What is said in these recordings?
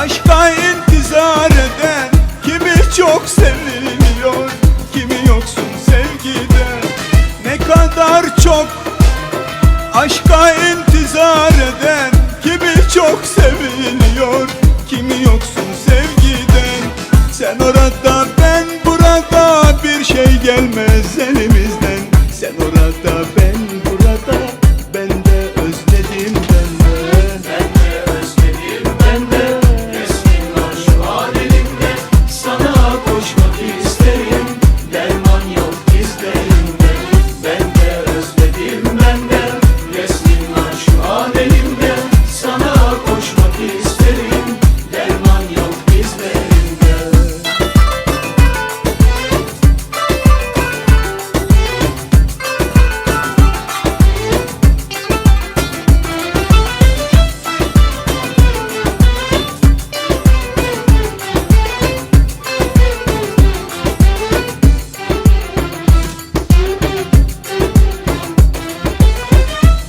Aşka intizar eden Kimi çok seviliyor Kimi yoksun sevgiden Ne kadar çok Aşka intizar eden Kimi çok seviliyor Kimi yoksun sevgiden Sen orada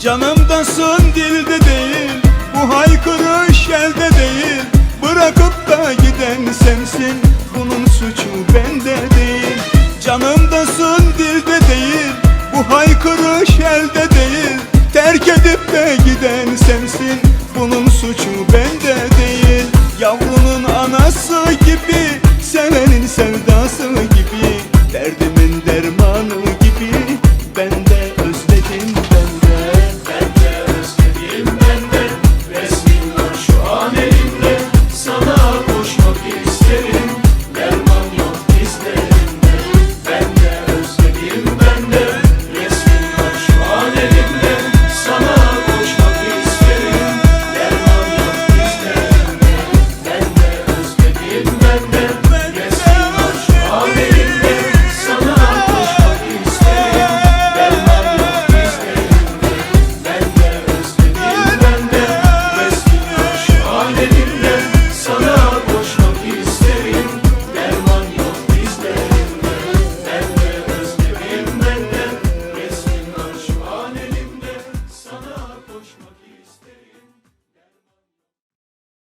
Canımdasın dilde değil Bu haykırış elde değil. Bırakıp da giden sensin Bunun suçu bende değil. Canımdasın dilde değil Bu haykırış elde değil. Terk edip de giden